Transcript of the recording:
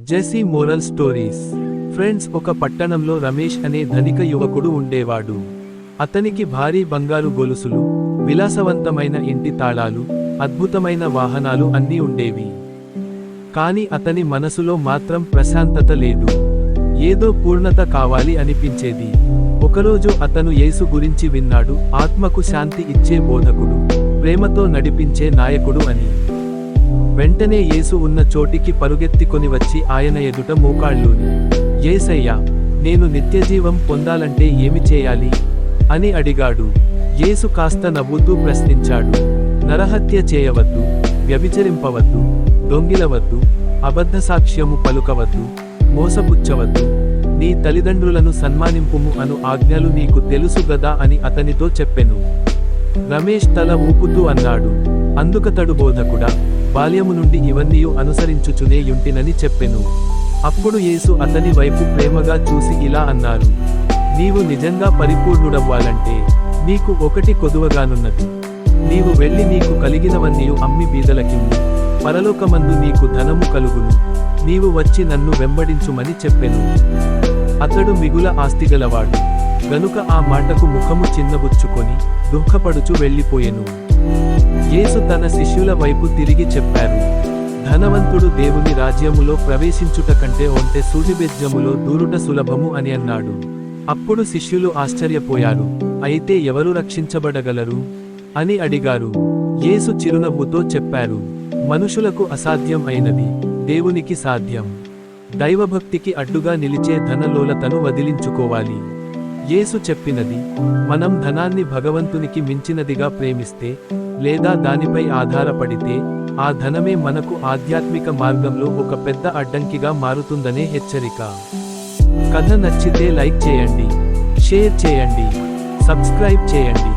జెసీ moral stories friends ఒక పట్టణంలో రమేష్ అనే ధనిక యువకుడు ఉండేవాడు. అతనికి భారీ బంగారు గొలుసులు విలాసవంతమైన ఇంటి తాళాలు అద్భుతమైన వాహనాలు అన్నీ ఉండేవి. కాని అతని మనసులో మాత్రం ప్రశాంతత లేదు. ఏదో పూర్ణత కావాలి అనిపించేది. ఒకరోజు అతను యేసు గురించి విన్నాడు ఆత్మకు శాంతి ఇచ్చే బోధకుడు ప్రేమతో నడిపించే నాయకుడు అని. వెంటనే యేసు ఉన్న చోటికి పరుగెత్తికొని వచ్చి ఆయన ఎదుట మోకాళ్ళూని ఏసయ్యా నేను నిత్యజీవం పొందాలంటే ఏమి చేయాలి? అని అడిగాడు. యేసు కాస్త నవ్వుతూ ప్రశ్నించాడు. నరహత్య చేయవద్దు వ్యభిచరింపవద్దు దొంగిలవద్దు అబద్ధ సాక్ష్యము పలుకవద్దు మోసపుచ్చవద్దు నీ తల్లిదండ్రులను సన్మానింపుము అను ఆజ్ఞలు నీకు తెలుసు గదా? అని అతనితో చెప్పెను. రమేష్ తల ఊపుతూ అన్నాడు. అందుకతడు బోధకుడా బాల్యము నుండి ఇవన్నీ అనుసరించుచునే యుంటినని చెప్పెను. అప్పుడు యేసు అతని వైపు ప్రేమగా చూసి ఇలా అన్నారు నీవు నిజంగా పరిపూర్ణుడవ్వాలంటే నీకు ఒకటి కొదువగానున్నది. నీవు వెళ్ళి నీకు కలిగినవన్నీ అమ్మి బీదలకిమ్ము పరలోకమందు నీకు ధనము కలుగును. నీవు వచ్చి నన్ను వెంబడించుమని చెప్పెను. అతడు మిగుల ఆస్తిగలవాడు. గనుక ఆ మాటకు ముఖము చిన్నబుచ్చుకొని దుఃఖపడుచు వెళ్ళిపోయెను. యేసు తన శిష్యుల వైపు తిరిగి చెప్పారు ధనవంతుడు దేవుని రాజ్యములో ప్రవేశించుట కంటే ఒంటె సూజిబెజ్జములో దూరుట సులభము అని అన్నాడు. అప్పుడు శిష్యులు ఆశ్చర్యపోయారు అయితే ఎవరు రక్షించబడగలరు? అని అడిగారు. యేసు చిరునవ్వుతో చెప్పారు మనుషులకు అసాధ్యం అయినది దేవునికి సాధ్యం. దైవభక్తికి అడ్డుగా నిలిచే ధనలోలతను వదిలించుకోవాలి. యేసు చెప్పినది మనం ధనాన్ని భగవంతునికి మించినదిగా ప్రేమిస్తే లేదా దానిపై ఆధారపడితే ఆ ధనమే మనకు ఆధ్యాత్మిక మార్గంలో ఒక పెద్ద అడ్డంకిగా మారుతుందనే హెచ్చరిక. కథ నచ్చితే లైక్ చేయండి షేర్ చేయండి సబ్స్క్రైబ్ చేయండి.